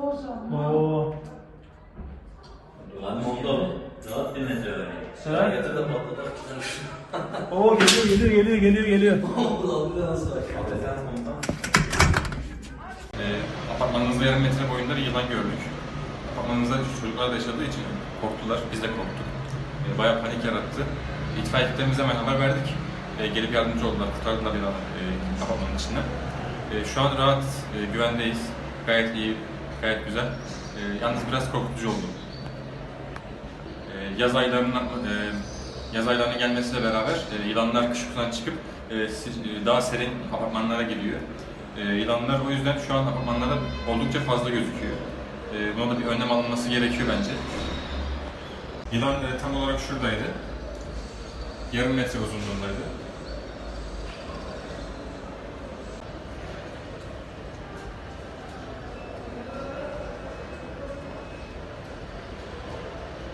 Oo. Lan onda rahat bir metre var. Ha? Yatır da çıkarır. Oo geliyor geliyor geliyor geliyor geliyor. Allah bilir nasıl var. Kapeten komutan. E, apartmanımızda yarım metre boyunda bir yılan gördük. Apartmanımızda çocuklar da yaşadığı için korktular, biz de korktuk. E, bayağı panik yarattı. İtfaiye ekiplerimize hemen haber verdik. E, gelip yardımcı oldular, kurtardılar yılanı e, apartmanın içinden. E, şu an rahat, e, güvendeyiz. Gayet iyi, gayet güzel. E, yalnız biraz korkutucu oldu. E, yaz aylarının e, yaz aylarının gelmesiyle beraber e, yılanlar kış uykusundan çıkıp e, e, daha serin apartmanlara geliyor. E, yılanlar o yüzden şu an apartmanlarda oldukça fazla gözüküyor. E, buna da bir önlem alınması gerekiyor bence. Yılan e, tam olarak şuradaydı. Yarım metre uzunluğundaydı.